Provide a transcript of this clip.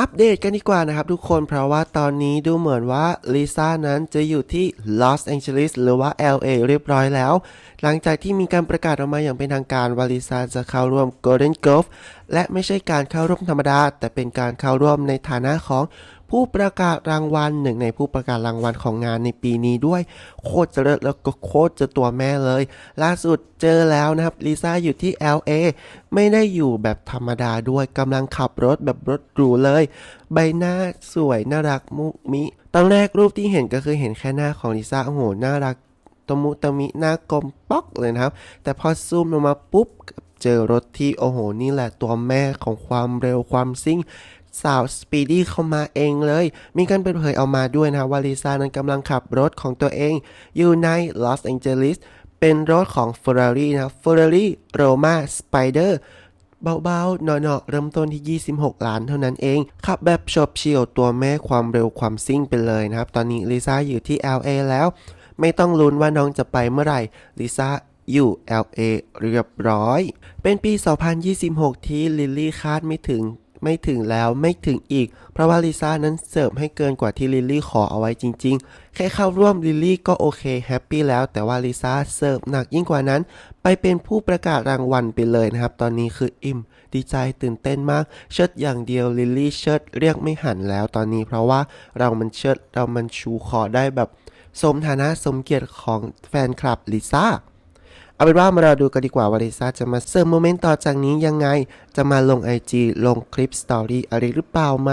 อัปเดตกันดีกว่านะครับทุกคนเพราะว่าตอนนี้ดูเหมือนว่าลิซ่านั้นจะอยู่ที่ลอสแองเจลิสหรือว่า LA เรียบร้อยแล้ว หลังจากที่มีการประกาศออกมาอย่างเป็นทางการว่าลิซ่าจะเข้าร่วม Golden Glove และไม่ใช่การเข้าร่วมธรรมดา แต่เป็นการเข้าร่วมในฐานะของ ผู้ประกาศรางวัลหนึ่งในผู้ประกาศรางวัลของงานในปีนี้ด้วย โคตรจะเลิศแล้วก็โคตรจะตัวแม่เลย ล่าสุดเจอแล้วนะครับลิซ่าอยู่ที่ LA ไม่ได้อยู่แบบธรรมดาด้วยกำลังขับรถแบบรถหรูเลย ใบหน้าสวยน่ารักมุมิ ตอนแรกรูปที่เห็นก็คือเห็นแค่หน้าของลิซ่าโอ้โหน่ารักตมุตมิหน้ากลมป๊อกเลยนะครับ แต่พอซูมลงมาปุ๊บเจอรถที่โอ้โหนี่แหละตัวแม่ของความเร็วความซิ่ง สาวสปีดี้เข้ามาเองเลย มีการเปิดเผยออกมาด้วยนะว่าลิซ่านั้นกำลังขับรถของตัวเอง อยู่ในลอสแองเจลิสเป็นรถของ Ferrari นะ Ferrari Roma Spider เบาๆเนาะๆเริ่มต้นที่ 26 ล้านเท่านั้นเอง ขับแบบชบเฉียวตัวแม่ความเร็วความซิ่งไปเลยนะครับ ตอนนี้ลิซ่าอยู่ที่ LA แล้ว ไม่ต้องลุ้นว่าน้องจะไปเมื่อไหร่ลิซ่าอยู่ LA เรียบร้อย เป็นปี 2026 ที่ลิลลี่คาดไม่ถึง ไม่ถึงแล้วไม่ถึงอีก เพราะว่าลิซ่านั้นเสิร์ฟให้เกินกว่าที่ลิลลี่ขอเอาไว้จริง ๆ แค่เข้าร่วมลิลลี่ก็โอเคแฮปปี้แล้ว แต่ว่าลิซ่าเสิร์ฟหนักยิ่งกว่านั้น ไปเป็นผู้ประกาศรางวัลไปเลยนะครับ ตอนนี้คืออิ่ม ดีใจตื่นเต้นมาก เชิดอย่างเดียวลิลลี่เชิดเรียกไม่หันแล้วตอนนี้ เพราะว่าเรามันเชิดเรามันชูคอได้แบบ สมฐานะสมเกียรติของแฟนคลับลิซ่า เอาเป็นว่ามาเราดูกันดีกว่าว่าลิซ่าจะมาเสิร์ฟโมเมนต์ต่อจากนี้ยังไง จะมาลง IG ลงคลิปสตอรี่อะไรหรือเปล่าไหม